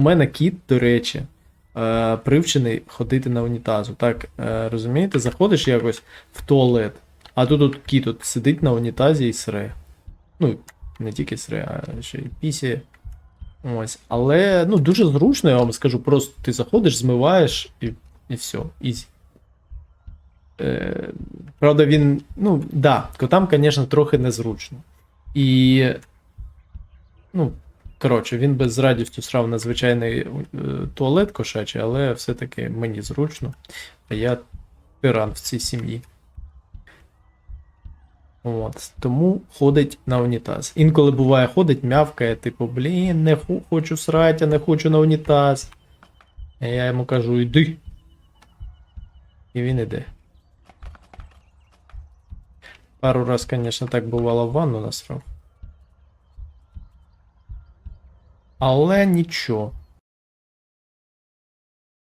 У мене кіт, до речі, е, привчений ходити на унітазу. Так, е, розумієте, заходиш якось в туалет, а тут от кіт от сидить на унітазі і сре. Ну, не тільки сре, а ще й пісі. Ось. Але ну, дуже зручно, я вам скажу. Просто ти заходиш, змиваєш і, і все. Ізі. Е, правда, він. Ну, да, котам, звісно, трохи незручно. І. Ну, коротше, він би з радістю срав на звичайний е, туалет кошачий, але все-таки мені зручно. А я тиран в цій сім'ї. От, тому ходить на унітаз. Інколи буває ходить, мявкає, типу, блін, не хочу срати, а не хочу на унітаз. А я йому кажу, йди. І він іде. Пару раз, звісно, так бувало в ванну насрав. Але нічого.